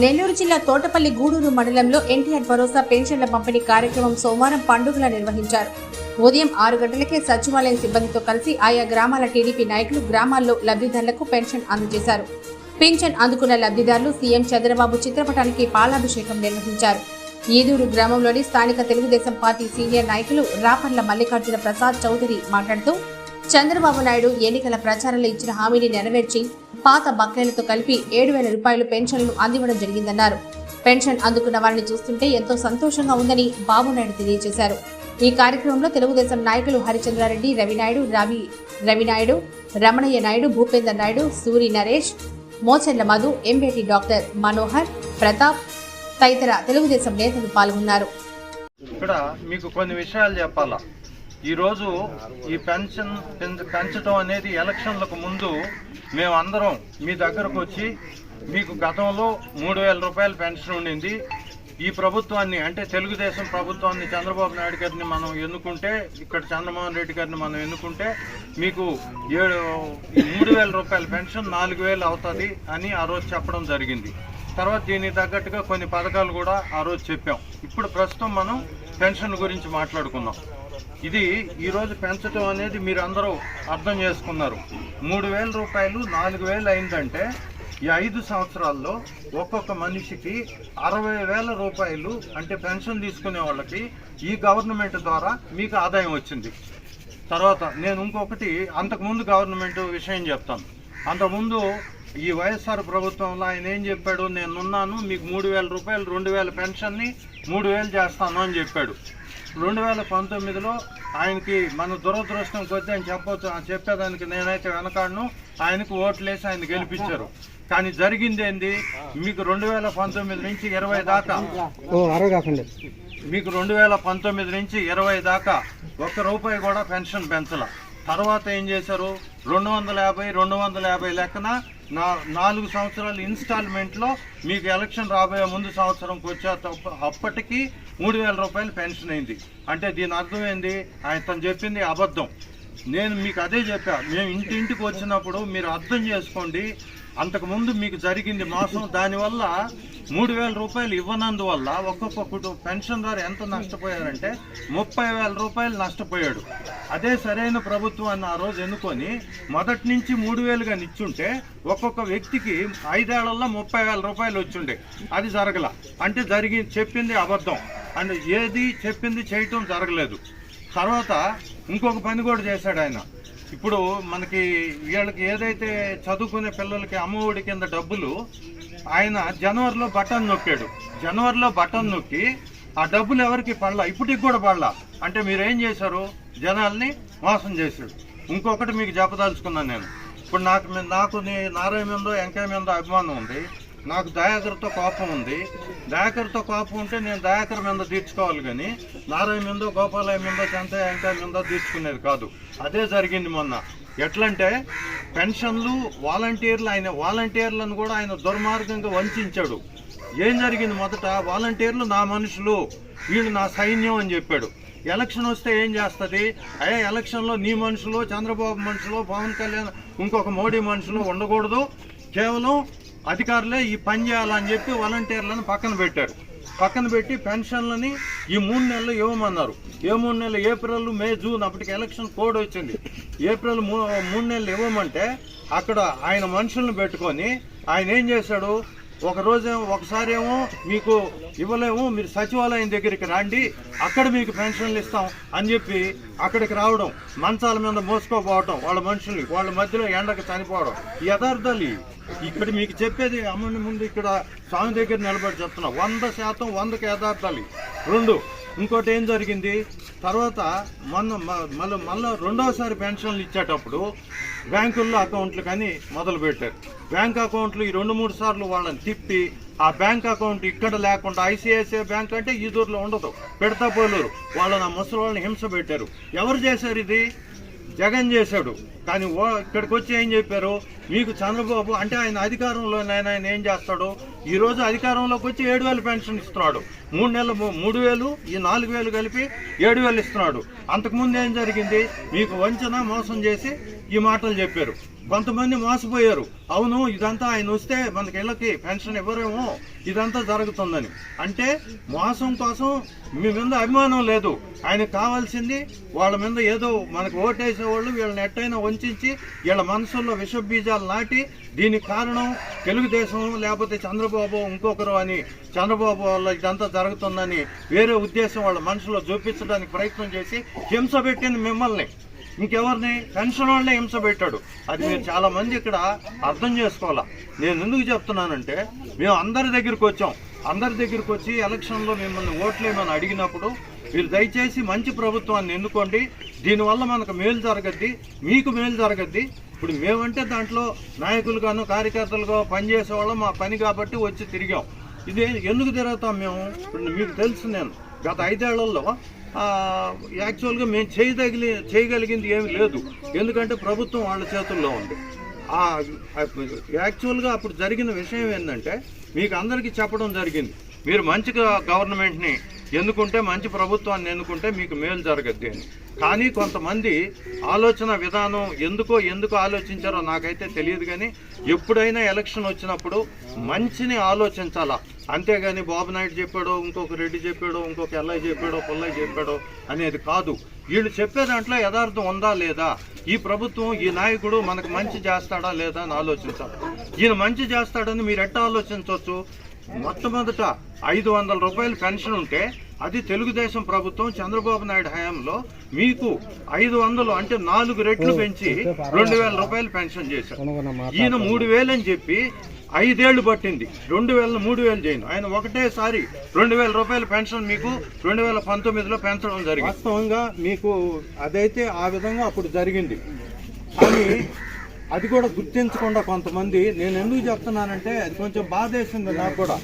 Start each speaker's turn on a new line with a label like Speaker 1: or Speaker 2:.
Speaker 1: నెల్లూరు జిల్లా తోటపల్లి గూడూరు మండలంలో ఎన్టీఆర్ భరోసా పెన్షన్ల పంపిణీ కార్యక్రమం సోమవారం పండుగలా నిర్వహించారు. ఉదయం ఆరు గంటలకే సచివాలయం సిబ్బందితో కలిసి ఆయా గ్రామాల టీడీపీ నాయకులు గ్రామాల్లో లబ్ధిదారులకు పెన్షన్ అందజేశారు. పెన్షన్ అందుకున్న లబ్ధిదారులు సీఎం చంద్రబాబు చిత్రపటానికి పాలాభిషేకం నిర్వహించారు. ఈదూరు గ్రామంలోని స్థానిక తెలుగుదేశం పార్టీ సీనియర్ నాయకులు రాపర్ల మల్లికార్జున ప్రసాద్ చౌదరి మాట్లాడుతూ చంద్రబాబు నాయుడు ఎన్నికల ప్రచారంలో ఇచ్చిన హామీని నెరవేర్చి పాత బకాయిలతో కలిపి ఏడు వేల రూపాయలు పెన్షన్లు అందివ్వడం జరిగిందన్నారు. పెన్షన్ అందుకున్న వారిని చూస్తుంటే ఎంతో సంతోషంగా ఉందని బాబు నాయుడు తెలియజేశారు. ఈ కార్యక్రమంలో తెలుగుదేశం నాయకులు హరిచంద్రారెడ్డి రవినాయుడు రవి రవినాయుడు రమణయ్య నాయుడు భూపేందర్ నాయుడు సూరి నరేష్ మోచెర్ల మధు ఎంబేటి డాక్టర్ మనోహర్ ప్రతాప్ తదితర తెలుగుదేశం నేతలు పాల్గొన్నారు.
Speaker 2: ఇక్కడ మీకు కొన్ని విషయాలు చెప్పాలా? ఈరోజు ఈ పెన్షన్ పెంచ- పెంచడం అనేది ఎలక్షన్లకు ముందు మేమందరం మీ దగ్గరకు వచ్చి మీకు గతంలో మూడు వేల రూపాయల పెన్షన్ ఉండింది. ఈ ప్రభుత్వాన్ని అంటే తెలుగుదేశం ప్రభుత్వాన్ని చంద్రబాబు నాయుడు గారిని మనం ఎన్నుకుంటే ఇక్కడ చంద్రమోహన్ రెడ్డి గారిని మనం ఎన్నుకుంటే మీకు ఏడు మూడు వేల రూపాయల పెన్షన్ నాలుగు వేలు అవుతుంది అని ఆ రోజు చెప్పడం జరిగింది. తర్వాత దీనికి తగ్గట్టుగా కొన్ని పథకాలు కూడా ఆ రోజు చెప్పాం. ఇప్పుడు ప్రస్తుతం మనం పెన్షన్ గురించి మాట్లాడుకుందాం. ఇది ఈరోజు పెంచడం అనేది మీరు అందరూ అర్థం చేసుకున్నారు. మూడు వేల రూపాయలు నాలుగు వేలు అయిందంటే ఈ ఐదు సంవత్సరాల్లో ఒక్కొక్క మనిషికి అరవై వేల రూపాయలు అంటే పెన్షన్ తీసుకునే వాళ్ళకి ఈ గవర్నమెంట్ ద్వారా మీకు ఆదాయం వచ్చింది. తర్వాత నేను ఇంకొకటి అంతకుముందు గవర్నమెంట్ విషయం చెప్తాను. అంతకుముందు ఈ వైఎస్ఆర్ ప్రభుత్వంలో ఆయన ఏం చెప్పాడు? నేనున్నాను మీకు మూడు వేల రూపాయలు రెండు వేల పెన్షన్ని మూడు వేలు చేస్తాను అని చెప్పాడు. రెండు వేల పంతొమ్మిదిలో ఆయనకి మన దురదృష్టం కొద్దీ అని చెప్పొచ్చు ఆ చెప్పేదానికి నేనైతే వెనకాడను. ఆయనకు ఓట్లేసి ఆయన గెలిపించారు. కానీ జరిగింది ఏంది? మీకు రెండు వేల పంతొమ్మిది నుంచి ఇరవై దాకా మీకు రెండు వేల పంతొమ్మిది నుంచి ఇరవై దాకా ఒక్క రూపాయి కూడా పెన్షన్ పెంచల. తర్వాత ఏం చేశారు? రెండు వందల యాభై రెండు వందల యాభై లెక్కన నా నాలుగు సంవత్సరాల ఇన్స్టాల్మెంట్లో మీకు ఎలక్షన్ రాబోయే ముందు సంవత్సరంకి వచ్చే తప్ప- అప్పటికి మూడు వేల రూపాయలు పెన్షన్ అయింది. అంటే దీని అర్థం ఏంది? ఆయన తను చెప్పింది అబద్ధం. నేను మీకు అదే చెప్పా. మేము ఇంటింటికి వచ్చినప్పుడు మీరు అర్థం చేసుకోండి. అంతకుముందు మీకు జరిగింది మోసం. దానివల్ల మూడు వేల రూపాయలు ఇవ్వనందువల్ల ఒక్కొక్క కుటుంబ పెన్షన్దారు ఎంత నష్టపోయారంటే ముప్పై వేల రూపాయలు నష్టపోయాడు. అదే సరైన ప్రభుత్వాన్ని ఆ రోజు ఎన్నుకొని మొదటి నుంచి మూడు వేలుగా నిచ్చుంటే ఒక్కొక్క వ్యక్తికి ఐదేళ్ళలో ముప్పై వేల రూపాయలు వచ్చుండే. అది జరగల. అంటే జరిగి చెప్పింది అబద్ధం. అండ్ ఏది చెప్పింది చేయటం జరగలేదు. తర్వాత ఇంకొక పని కూడా చేశాడు ఆయన. ఇప్పుడు మనకి వీళ్ళకి ఏదైతే చదువుకునే పిల్లలకి అమ్మఒడి కింద డబ్బులు ఆయన జనవరిలో బటన్ నొక్కాడు. జనవరిలో బటన్ నొక్కి ఆ డబ్బులు ఎవరికి పడలా? ఇప్పటికి కూడా పడలా. అంటే మీరు ఏం చేశారు? జనాల్ని మోసం చేశాడు ఇంకొకటి మీకు చెప్పదలుచుకున్నాను నేను. ఇప్పుడు నాకు మీ- నాకు నీ నారాయణ మీద వెంకయ్య మీద అభిమానం ఉంది. నాకు దయాకర్తో కోపం ఉంది. దయాకర్తో కోపం ఉంటే నేను దయాకర్ మీద తీర్చుకోవాలి కానీ నారాయణ మీద గోపాలయ మీద చంతయ్య వెంకయ్య మీదో తీర్చుకునేది కాదు. అదే జరిగింది మొన్న. ఎట్లంటే పెన్షన్లు వాలంటీర్లు ఆయన వాలంటీర్లను కూడా ఆయన దుర్మార్గంగా వంచాడు. ఏం జరిగింది మొదట? వాలంటీర్లు నా మనుషులు వీళ్ళు నా సైన్యం అని చెప్పాడు. ఎలక్షన్ వస్తే ఏం చేస్తుంది? అయ్యా ఎలక్షన్లో నీ మనుషులు చంద్రబాబు మనుషులు పవన్ కళ్యాణ్ ఇంకొక మోడీ మనుషులు ఉండకూడదు. కేవలం అధికారులే ఈ పని చేయాలని చెప్పి వాలంటీర్లను పక్కన పెట్టారు. పక్కన పెట్టి పెన్షన్లని ఈ మూడు నెలలు ఇవ్వమన్నారు. ఏ మూడు నెలలు? ఏప్రిల్ మే జూన్ అప్పటికి ఎలక్షన్ కోడ్ వచ్చింది. ఏప్రిల్ మూ- మూడు నెలలు ఇవ్వమంటే అక్కడ ఆయన మనుషులను పెట్టుకొని ఆయన ఏం చేశాడు? ఒకరోజు ఒకసారేమో ఒకసారి ఏమో మీకు ఇవ్వలేము మీరు సచివాలయం దగ్గరికి రండి అక్కడ మీకు పెన్షన్లు ఇస్తాం అని చెప్పి అక్కడికి రావడం మంచాల మీద మోసుకోపోవడం వాళ్ళ మనుషుల్ని వాళ్ళ మధ్యలో ఎండకు చనిపోవడం యథార్థాలు ఇక్కడ మీకు చెప్పేది అమ్మని ముందు ఇక్కడ స్వామి దగ్గర నిలబడి చెప్తున్నా వంద శాతం వందకి యథార్థాలు రెండు ఇంకోటి ఏం జరిగింది? తర్వాత మొన్న మ- మళ్ళీ మళ్ళీ రెండోసారి పెన్షన్లు ఇచ్చేటప్పుడు బ్యాంకుల్లో అకౌంట్లు కానీ మొదలు పెట్టారు. బ్యాంక్ అకౌంట్లు ఈ రెండు మూడు సార్లు వాళ్ళని తిప్పి ఆ బ్యాంక్ అకౌంట్ ఇక్కడ లేకుండా ఐసిఐసిఐ బ్యాంక్ అంటే ఈ దూరంలో ఉండదు. పెడతా పోలేరు వాళ్ళని ఆ ముసలి వాళ్ళని హింస పెట్టారు. ఎవరు చేశారు ఇది? జగన్ చేశాడు. కానీ ఓ ఇక్కడికి వచ్చి ఏం చెప్పారు? మీకు చంద్రబాబు అంటే ఆయన అధికారంలో ఆయన ఏం చేస్తాడు? ఈరోజు అధికారంలోకి వచ్చి ఏడు వేలు పెన్షన్ ఇస్తున్నాడు. మూడు నెలలు మూడు వేలు ఈ నాలుగు వేలు కలిపి ఏడు వేలు ఇస్తున్నాడు. అంతకుముందు ఏం జరిగింది? మీకు వంచన మోసం చేసి ఈ మాటలు చెప్పారు. కొంతమంది మోసపోయారు. అవును ఇదంతా ఆయన వస్తే మనకి ఇళ్ళకి పెన్షన్ ఇవ్వరేమో ఇదంతా జరుగుతుందని. అంటే మోసం కోసం మీ మీద అభిమానం లేదు. ఆయనకు కావాల్సింది వాళ్ళ మీద ఏదో మనకు ఓటేసేవాళ్ళు వీళ్ళని ఎట్టయినా వంచి వీళ్ళ మనసుల్లో విషబీజాలు నాటి దీనికి కారణం తెలుగుదేశం లేకపోతే చంద్రబాబు ఇంకొకరు అని చంద్రబాబు వల్ల ఇదంతా జరుగుతుందని వేరే ఉద్దేశం వాళ్ళ మనసులో చూపించడానికి ప్రయత్నం చేసి హింస పెట్టింది మిమ్మల్ని. ఇంకెవరిని పెన్షన్ వాళ్ళనే హింస పెట్టాడు. అది మీరు చాలా మంది ఇక్కడ అర్థం చేసుకోవాలా? నేను ఎందుకు చెప్తున్నానంటే మేము అందరి దగ్గరికి వచ్చాం. అందరి దగ్గరికి వచ్చి ఎలక్షన్లో మిమ్మల్ని ఓట్లేమని అడిగినప్పుడు మీరు దయచేసి మంచి ప్రభుత్వాన్ని ఎన్నుకోండి. దీనివల్ల మనకు మేలు జరగద్ది మీకు మేలు జరగద్ది. ఇప్పుడు మేమంటే దాంట్లో నాయకులుగాను కార్యకర్తలుగా పనిచేసేవాళ్ళం మా పని కాబట్టి వచ్చి తిరిగాం. ఇది ఎందుకు తిరుగుతాం మేము? ఇప్పుడు మీకు తెలుసు నేను. గత ఐదేళ్ళలో యాక్చువల్గా మేము చేయదగిలి చేయగలిగింది ఏమీ లేదు. ఎందుకంటే ప్రభుత్వం వాళ్ళ చేతుల్లో ఉంది. యాక్చువల్గా అప్పుడు జరిగిన విషయం ఏంటంటే మీకు అందరికీ చెప్పడం జరిగింది. మీరు మంచి గవర్నమెంట్ని ఎందుకుంటే మంచి ప్రభుత్వాన్ని ఎందుకుంటే మీకు మేలు జరగద్ది అని. కానీ కొంతమంది ఆలోచన విధానం ఎందుకో ఎందుకు ఆలోచించారో నాకైతే తెలియదు కానీ ఎప్పుడైనా ఎలక్షన్ వచ్చినప్పుడు మంచిని ఆలోచించాలా? అంతేగాని బాబు నాయుడు చెప్పాడో ఇంకొక రెడ్డి చెప్పాడో ఇంకొక ఎల్లయ్య చెప్పాడో పుల్లయ్య చెప్పాడో అనేది కాదు. వీళ్ళు చెప్పే దాంట్లో యథార్థం ఉందా లేదా? ఈ ప్రభుత్వం ఈ నాయకుడు మనకు మంచి చేస్తాడా లేదా అని ఆలోచించాలి. ఈయన మంచి చేస్తాడని మీరు ఎట్లా ఆలోచించవచ్చు? మొట్టమొదట ఐదు వందల రూపాయలు పెన్షన్ ఉంటే అది తెలుగుదేశం ప్రభుత్వం చంద్రబాబు నాయుడు హయాంలో మీకు ఐదు వందలు అంటే నాలుగు రెట్లు పెంచి రెండు వేల రూపాయలు పెన్షన్ చేశారు. ఈయన మూడు వేలు అని చెప్పి ఐదేళ్ళు పట్టింది. రెండు వేల మూడు వేలు చేయను ఆయన ఒకటేసారి రెండు వేల రూపాయల పెన్షన్ మీకు రెండు వేల పంతొమ్మిదిలో పెంచడం జరిగింది. వాస్తవంగా మీకు అదైతే ఆ విధంగా అప్పుడు జరిగింది. కానీ అది కూడా గుర్తించకుండా కొంతమంది నేను ఎందుకు చెప్తున్నానంటే అది కొంచెం బాధేసింది నాకు కూడా.